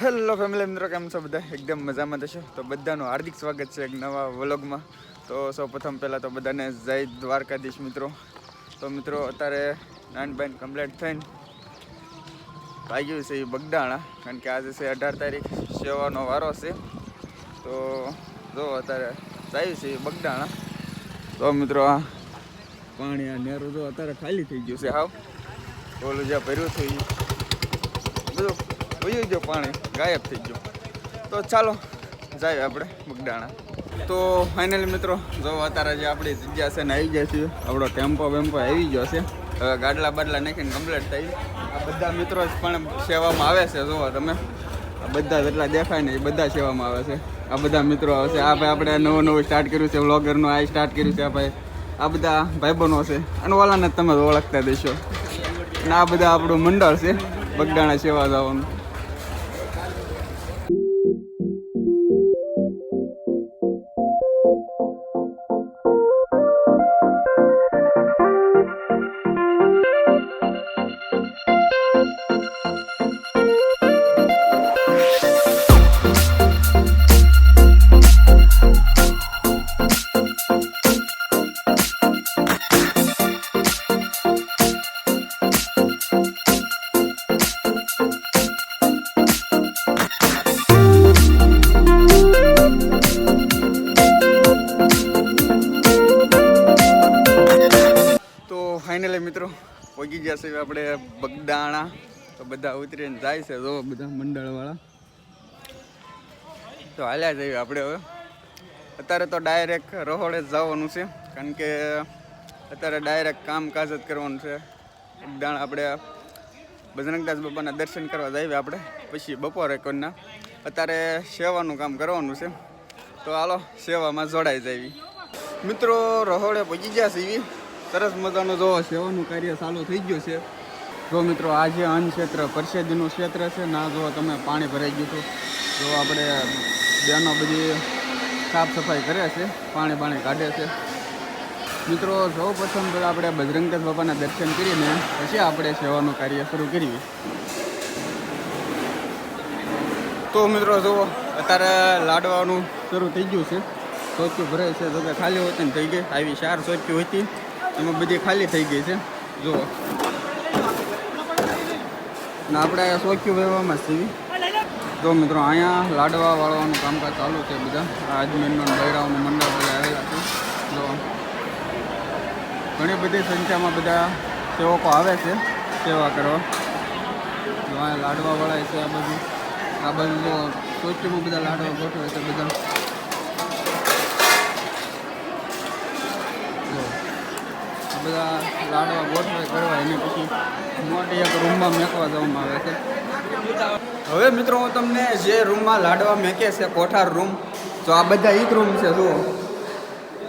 Hello family મિત્રો, કેમ છો બધા? એકદમ મજામાં થશો તો બધાનું હાર્દિક સ્વાગત છે એક નવા વ્લોગમાં. તો સૌ પ્રથમ પહેલાં તો બધાને જય દ્વારકાધીશ મિત્રો. તો મિત્રો, અત્યારે નાન કમ્પ્લેટ થઈને વાગ્યું છે એ બગડાણા કારણ કે આજે છે અઢાર તારીખ, સેવાનો વારો છે. તો જો અત્યારે જાય છે એ બગડાણા તો મિત્રો, આ પાણી, આ નેરું જો અત્યારે ખાલી થઈ ગયું છે હાવ. ઓલું જ્યાં ભર્યું થયું બધું વયું ગયો પાણી, ગાયબ થઈ ગયું. તો ચાલો, જાય આપણે બગડાણા તો ફાઇનલી મિત્રો, જો અત્યારે જે આપણી જગ્યા છે ને આવી જાય છે આપણો ટેમ્પો વેમ્પો આવી ગયો છે. હવે ગાડલા બાડલા નાખીને કમ્પ્લીટ થઈ આ બધા મિત્રો પણ સેવામાં આવે છે, જોવા તમે. આ બધા જેટલા દેખાય ને એ બધા સેવામાં આવે છે. આ બધા મિત્રો આવે છે. આ ભાઈ આપણે નવું નવું સ્ટાર્ટ કર્યું છે વ્લોગરનું આ સ્ટાર્ટ કર્યું છે, આ ભાઈ. આ બધા ભાઈબંધો છે. અને ઓલાને તમે ઓળખતા દેશો અને આ બધા આપણું મંડળ છે બગડાણા સેવા જવાનું. ફાઇનલી મિત્રો પહોંચી ગયા છે આપણે બગદાણા. તો બધા ઉતરીને જાય છે જો બધા મંડળવાળા. તો હાલ્યા જઈએ આપણે હવે. અત્યારે તો ડાયરેક્ટ રહોડે જવાનું છે, કારણ કે અત્યારે ડાયરેક્ટ કામકાજ જ કરવાનું છે. બગદાણા આપણે બજરંગદાસ બાપાના દર્શન કરવા જઈએ આપણે, પછી બપોરે કોઈના. અત્યારે સેવાનું કામ કરવાનું છે. તો હાલો, સેવામાં જોડાઈ જઈએ મિત્રો, રહોડે પહોંચી ગયા છે એવી સરસ મજાનું જો સેવાનું કાર્ય ચાલુ થઈ ગયું છે. જો મિત્રો આ જે અન્ન ક્ષેત્ર પરસેદીનું ક્ષેત્ર છે ના જો તમે પાણી ભરાઈ ગયું હતું. જો આપણે બહેનો બધી સાફ સફાઈ કરે છે, પાણી પાણી કાઢે છે. મિત્રો, સૌ પ્રથમ પહેલાં આપણે બજરંગદાસ બાપાના દર્શન કરીને પછી આપણે સેવાનું કાર્ય શરૂ કરીએ. તો મિત્રો જુઓ અત્યારે લાડવાનું શરૂ થઈ ગયું છે. સોચ્યું ભરાય છે તો કે ખાલી હોતી ને થઈ ગઈ. આવી ચાર સોચ્યું હતી. એમાં બધી ખાલી થઈ ગઈ છે. જુઓ. ને આપણે અહીંયા સોચ્યું વહેવામાં સીવી તો મિત્રો, અહીંયા લાડવા વાળવાનું કામકાજ ચાલુ છે બધા. આજમેરનો અજમેરનો મંડળ બધા આવેલા છે. જો ઘણી બધી સંખ્યામાં બધા સેવકો આવે છે સેવા કરવા. અહીંયા લાડવા વાળા છે આ બધું. આ બધું સોચ્યુમાં બધા લાડવા ગોઠવે છે બધા. બધા લાડવા ગોઠવે, કરવા એને પછી મોટી એક રૂમમાં મેકવા જવામાં આવે છે. હવે મિત્રો હું તમને જે રૂમમાં લાડવા મેકે છે, કોઠાર રૂમ, તો આ બધા એક રૂમ છે, જુઓ.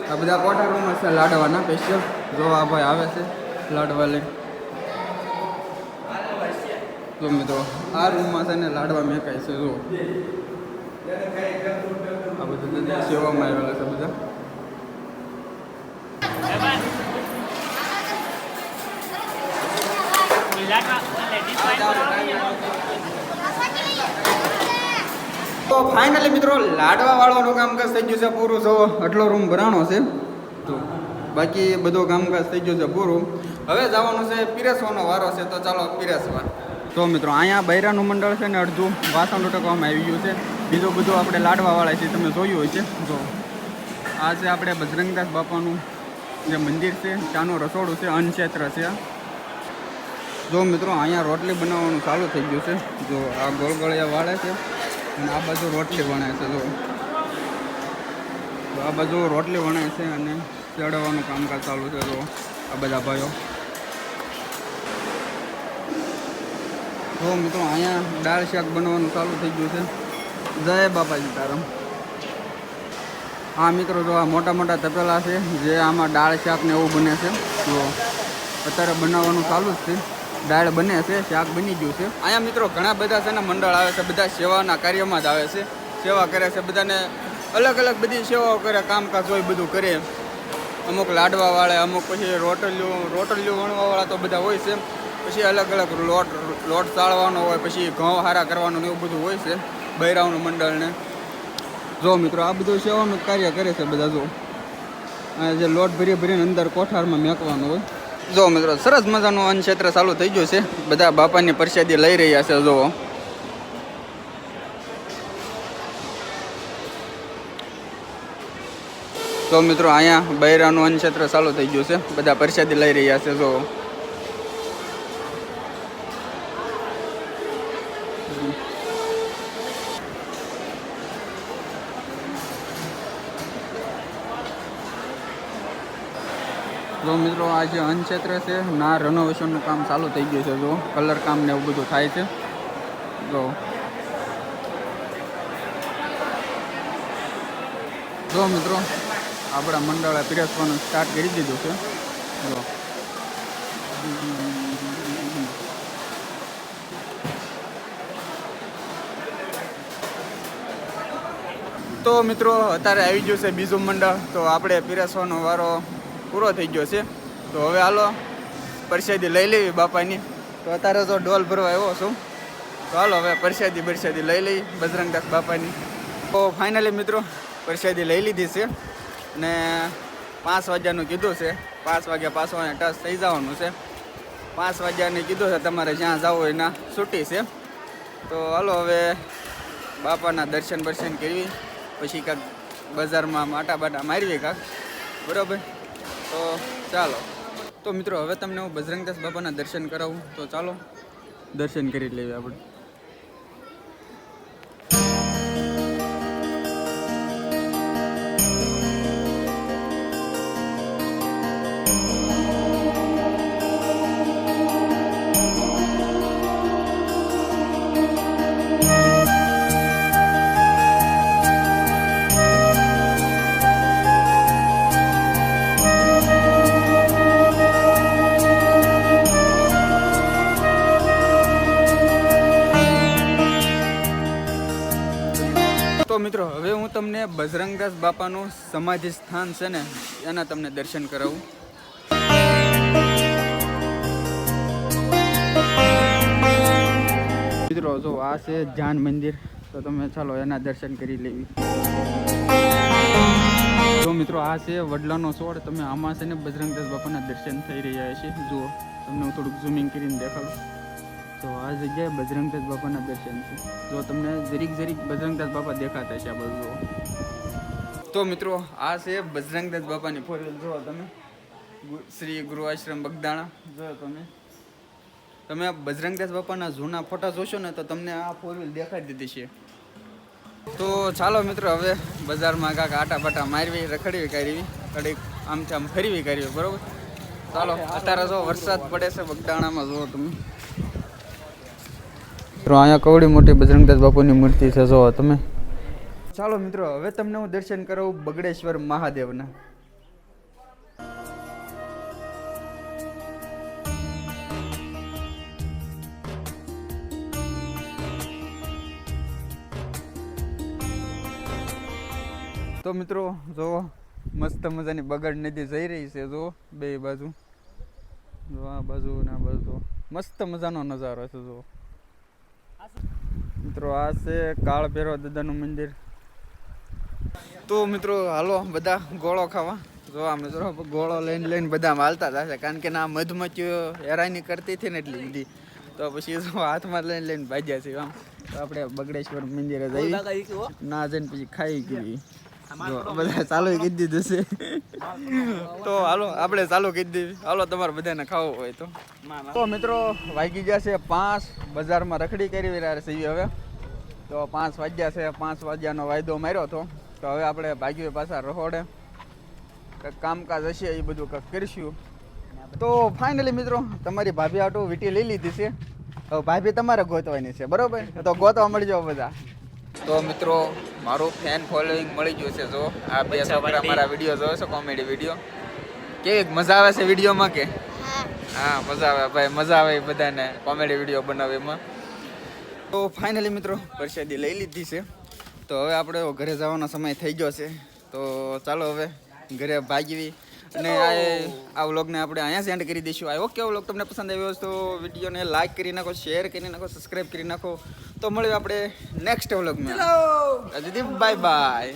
આ બધા કોઠાર રૂમ છે લાડવાના સ્પેશિયલ જો આ ભાઈ આવે છે લાડવા લઈ જો મિત્રો, આ રૂમમાં છે ને લાડવા મેકાય છે, જુઓ. આ બધા સેવામાં આવેલા છે બધા. તો ફાઇનલી મિત્રો લાડવા વાળવાનું કામકાજ થઈ ગયું છે પૂરું. જો આટલો રૂમ ભરાણો છે, તો બાકી બધો કામકાજ થઈ ગયું છે પૂરું. હવે જવાનું છે પીરસવાનો વારો છે, તો ચાલો પીરસવા. તો મિત્રો, અહીંયા બૈરાનું મંડળ છે ને અડધું વાસણ લૂટકવામાં આવી ગયું છે. બીજું બધું આપણે લાડવા વાળા છે, તમે જોયું હોય છે જો, આ છે આપણે બજરંગદાસ બાપાનું જે મંદિર છે, ત્યાંનું રસોડું છે, અન્નક્ષેત્ર છે. જો મિત્રો, અહીંયા રોટલી બનાવવાનું ચાલુ થઈ ગયું છે. જો આ ગોળગળિયા વાળે છે અને આ બાજુ રોટલી વણાય છે, જો. આ બાજુ રોટલી વણાય છે અને ચડવાનું કામકાજ ચાલુ છે, જો. આ બધા ભાઈઓ. જો મિત્રો, અહીંયા દાળ શાક બનવાનું ચાલુ થઈ ગયું છે. જય બાપાજી તારમ. હા મિત્રો, જો આ મોટા મોટા તપેલા છે, જે આમાં દાળ શાક ને એવું બને છે તો અત્યારે બનાવવાનું ચાલુ જ છે. દાળ બને છે, શાક બની ગયું છે. અહીંયા મિત્રો ઘણા બધા છે ને મંડળ આવે છે, બધા સેવાના કાર્યમાં જ આવે છે. સેવા કરે છે, બધાને અલગ અલગ બધી સેવાઓ કરે, કામકાજ હોય બધું કરે. અમુક લાડવા વાળા, અમુક પછી રોટલીઓ રોટલીઓ વણવા વાળા તો બધા હોય છે. પછી અલગ અલગ લોટ લોટ ચાળવાનો હોય, પછી ઘઉં હારા કરવાનું એવું બધું હોય છે બૈરાવનું મંડળને. જો મિત્રો, આ બધું સેવાનું કાર્ય કરે છે બધા જો. જે લોટ ભરી ભરીને અંદર કોઠારમાં મેકવાનું હોય. જો મિત્રો, સરસ મજાનું અન્ન ક્ષેત્ર ચાલુ થઈ ગયું છે. બધા બાપાની પ્રસાદી લઈ રહ્યા છે જો તો મિત્રો, અહીંયા બૈરાનું અન્ન ક્ષેત્ર ચાલુ થઈ ગયું છે. બધા પ્રસાદી લઈ રહ્યા છે જો જો મિત્રો, આ જે અન્નક્ષેત્ર છે, ના રેનોવેશનનું કામ ચાલુ થઈ ગયું છે. જો કલર કામ ને એવું બધું થાય છે. જો. જો મિત્રો, આપણા મંડળે પીરસવાનું સ્ટાર્ટ કરી દીધું છે. જો. તો મિત્રો, અત્યારે આવી ગયું છે બીજું મંડળ. તો આપણે પીરસવાનો વારો પૂરો થઈ ગયો છે. તો હવે હાલો, પરસાદી લઈ લેવી બાપાની. તો અત્યારે તો ડોલ ભરવા આવ્યો છું. તો હાલો હવે પરસાદી બરસાદી લઈ લઈ બજરંગદાસ બાપાની. તો ફાઇનલી મિત્રો, પ્રસાદી લઈ લીધી છે. ને પાંચ વાગ્યાનું કીધું છે. પાંચ વાગ્યા પાછો અહીંયા ટચ થઈ જવાનું છે. પાંચ વાગ્યાની કીધું છે તમારે જ્યાં જવું હોય ના છૂટી છે. તો હાલો હવે બાપાના દર્શન બર્શન કરવી. પછી કાંક બજારમાં માટા બાટા મારવી કાંક. બરાબર? તો ચાલો. તો મિત્રો, હવે તમને હું બજરંગદાસ બાપાના દર્શન કરાવું. તો ચાલો. દર્શન કરી લઈએ આપણે. બજરંગદાસ બાપાનું સમાધિ સ્થાન છે ને, એના તમને દર્શન કરાવું. મિત્રો, જો આ છે જાન મંદિર, તો તમે ચાલો એના દર્શન કરી લેવી. જો મિત્રો, આ છે વડલાનો છોડ તમે આમાં છે ને બજરંગદાસ બાપાના દર્શન થઈ રહ્યા છે. જુઓ, તમને હું થોડુંક ઝૂમિંગ કરીને દેખાડું. તો આ જગ્યાએ બજરંગદાસ બાપાના દર્શન છે. જો તમને જરીક જરીક બજરંગદાસ બાપા દેખાતા છે આ બધું તો મિત્રો આ છે બજરંગદાસ બાપાની ફોર વ્હીલ. જુઓ તમે. શ્રી ગુરુ આશ્રમ બગદાણા. જો તમે. તમે આ બજરંગદાસ બાપાના જૂના ફોટા જોશો ને તો તમને આ ફોર વ્હીલ દેખાડી દીધી છે. તો ચાલો મિત્રો હવે બજારમાં કાંક આટા બાટા મારવી રખડવી કરવી કડીક આમથી આમ ફરવી કરવી બરોબર? ચાલો અત્યારે જો વરસાદ પડે છે બગદાણામાં જુઓ તમે. મિત્રો, અહીંયા કવડી મોટી બજરંગદાસ બાપુની મૂર્તિ છે જો તમે. ચાલો મિત્રો, હવે તમને હું દર્શન કરાવું બગડેશ્વર મહાદેવના. તો મિત્રો જો મસ્ત મજાની બગડ નદી જઈ રહી છે જો બે બાજુ. જો આ બાજુ ને આ બાજુ મસ્ત મજાનો નજારો છે જો મિત્રો આ છે કાળ ભેરવ દાદાનું મંદિર. તો મિત્રો હાલો બધા ગોળો ખાવા. જો આ મિત્રો ગોળો લઈને લઈને બધા હાલતા જશે કારણ કે ના મધમચીઓ હેરાની કરતી હતી ને એટલી બધી. તો પછી હાથમાં લઈને લઈને ભાજ્યા છે આમ. તો આપણે બગડેશ્વર મંદિરે જઈ ના જઈને પછી ખાઈ જો બધા ચાલુ કરી દીધું છે. તો હાલો આપણે ચાલુ કરી દીધી હાલો તમારે બધાને ખાવું હોય તો. તો મિત્રો વાગી ગયા છે પાંચ. બજારમાં રખડી કરી રહ્યા છે હવે. તો પાંચ વાગ્યા છે. પાંચ વાગ્યાનો વાયદો માર્યો હતો. તો હવે આપણે ભાગ્યું પાછા રહોડે. કંઈક કામકાજ હશે એ બધું કંઈક કરીશું. તો ફાઇનલી મિત્રો તમારી ભાભી આટો વીટી લઈ લીધી છે. હવે ભાભી તમારે ગોતવાની છે. બરોબર? તો ગોતવા મળી જાઓ બધા. તો મિત્રો મારું ફેન ફોલોઈંગ મળી ગયું છે જો. આ બે છોકરા મારા વીડિયો જોવે છે કોમેડી વીડિયો કેવી મજા આવે છે વિડીયોમાં કે? હા. મજા આવે. ભાઈ મજા આવે બધાને કોમેડી વીડિયો બનાવે એમાં તો ફાઇનલી મિત્રો પરસાદી લઈ લીધી છે. તો હવે આપણે ઘરે જવાનો સમય થઈ ગયો છે. તો ચાલો હવે ઘરે ભાગવી અને આ આ વ્લોગને આપણે અહીંયા સેન્ડ કરી દઈશું. આ ઓકે વ્લોગ તમને પસંદ આવ્યો તો વિડીયોને લાઈક કરી નાખો શેર કરી નાખો સબસ્ક્રાઈબ કરી નાખો. તો મળ્યું આપણે નેક્સ્ટ વ્લોગમાં. હજુ બાય બાય